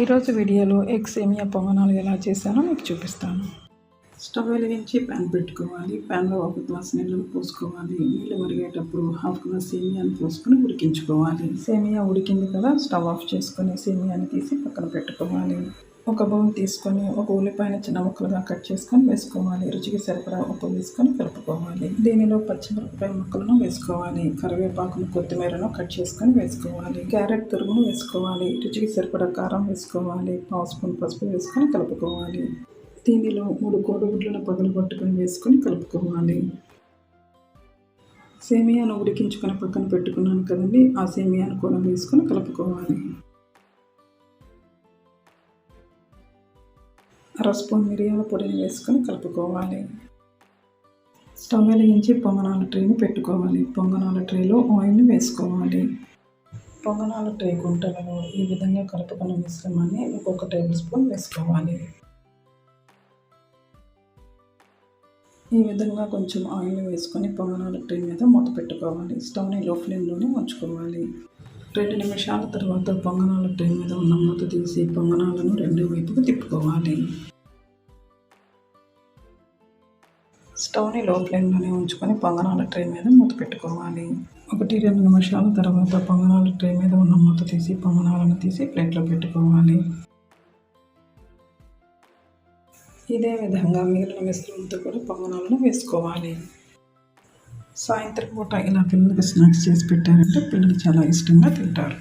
ఈరోజు వీడియోలో ఎగ్ సేమియా పొంగనాలు ఎలా చేశానో మీకు చూపిస్తాను. స్టవ్ వెలిగించి ప్యాన్ పెట్టుకోవాలి. ప్యాన్లో ఒక గ్లాస్ నీళ్ళను పోసుకోవాలి. నీళ్ళు మరిగేటప్పుడు హాఫ్ గ్లాస్ సేమియాని పోసుకొని ఉడికించుకోవాలి. సేమియా ఉడికింది కదా స్టవ్ ఆఫ్ చేసుకొని సేమియాని తీసి పక్కన పెట్టుకోవాలి. ఒక బౌల్ తీసుకొని ఒక ఉల్లిపాయన చిన్న ముక్కలుగా కట్ చేసుకొని వేసుకోవాలి. రుచికి సరిపడా ఉప్పు వేసుకొని కలుపుకోవాలి. దీనిలో పచ్చిమిరపకాయ ముక్కలను వేసుకోవాలి. కరివేపాకును కొత్తిమీరను కట్ చేసుకొని వేసుకోవాలి. క్యారెట్ తురుగును వేసుకోవాలి. రుచికి సరిపడా కారం వేసుకోవాలి. పావు స్పూన్ పసుపు వేసుకొని కలుపుకోవాలి. దీనిలో మూడు కోడిగుడ్లను పగలు పట్టుకొని వేసుకొని కలుపుకోవాలి. సేమియాను ఉడికించుకొని పక్కన పెట్టుకున్నాను కదండి. ఆ సేమియాను కూడా వేసుకొని కలుపుకోవాలి. అర స్పూన్ మిరియాల పొడిని వేసుకొని కలుపుకోవాలి. స్టవ్ వెలిగించి పొంగనాల ట్రేని పెట్టుకోవాలి. పొంగనాల ట్రేలో ఆయిల్ని వేసుకోవాలి. పొంగనాల ట్రే గుంటలలో ఈ విధంగా కలుపుకున్న మిశ్రమాన్ని ఒక్కొక్క టేబుల్ స్పూన్ వేసుకోవాలి. ఈ విధంగా కొంచెం ఆయిల్ వేసుకొని పొంగనాల ట్రే మీద మూత పెట్టుకోవాలి. స్టవ్ని లో ఫ్లేమ్లోనే ఉంచుకోవాలి. రెండు నిమిషాల తర్వాత పొంగనాల ట్రే మీద ఉన్న మూత తీసి పొంగనాలను రెండు వైపుకు తిప్పుకోవాలి. స్టవ్ని లో ఫ్లేమ్లోనే ఉంచుకొని పొంగనాల ట్రే మీద మూత పెట్టుకోవాలి. ఒకటి రెండు నిమిషాల తర్వాత పొంగనాల ట్రే మీద ఉన్న మూత తీసి పొంగనాలను తీసి ప్లేట్లో పెట్టుకోవాలి. ఇదే విధంగా మిగిలిన మిశ్రమంతో కూడా పొంగనాలను వేసుకోవాలి. సాయంత్రం పూట ఇలా పిల్లలకి స్నాక్స్ చేసి పెట్టారంటే పిల్లలు చాలా ఇష్టంగా తింటారు.